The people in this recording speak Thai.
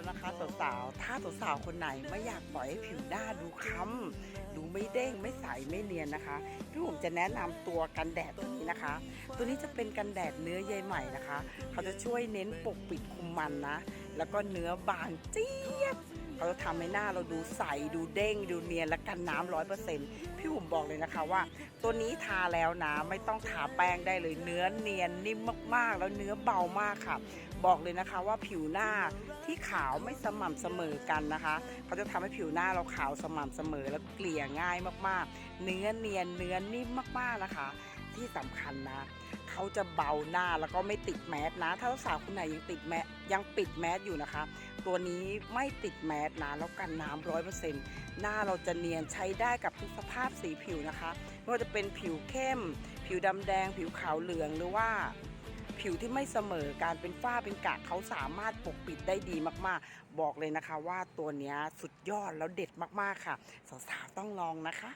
แล้วนะคะสาวๆ ถ้าสาวๆ คนไหนไม่อยากปล่อยให้ผิวหน้าดูค้ำดูไม่เด้งไม่ใสไม่เนียนนะคะพี่ผมจะแนะนำตัวกันแดดตัวนี้นะคะ ตัวนี้จะเป็นกันแดดเนื้อใยใหม่นะคะ เขาจะช่วยเน้นปกปิดคุมมันนะ แล้วก็เนื้อบางเจี๊ยบ เขาจะทำให้หน้าเราดูใส ดูเด้ง ดูเนียน และกันน้ำร้อยเปอร์เซ็นต์พี่ผมบอกเลยนะคะว่า ตัวนี้ทาแล้วนะ ไม่ต้องทาแป้งได้เลย เนื้อเนียนนิ่มมากๆ แล้วเนื้อเบามากค่ะ บอกเลยนะคะว่าผิวหน้าที่ขาวไม่สม่ำเสมอกันนะคะเขาจะทำให้ผิวหน้าเราขาวสม่ำเสมอแล้วเกลี่ยง่ายมากๆ เนื้อเนียน เนื้อนิ่มมากๆนะคะ ที่สำคัญนะ เขาจะเบาหน้าแล้วก็ไม่ติดแมสนะ ถ้าสาวคนไหนยังติดแมสยังปิดแมสอยู่นะคะ ตัวนี้ไม่ติดแมสนะแล้วกันน้ำร้อยเปอร์เซ็นต์หน้าเราจะเนียนใช้ได้กับทุกสภาพสีผิวนะคะไม่ว่าจะเป็นผิวเข้ม ผิวดำแดง ผิวขาวเหลืองหรือว่าผิวที่ไม่เสมอการเป็นฝ้าเป็นกะเขาสามารถปกปิดได้ดีมากๆ บอกเลยนะคะว่าตัวนี้สุดยอดแล้วเด็ดมากๆค่ะ สาวๆต้องลองนะคะ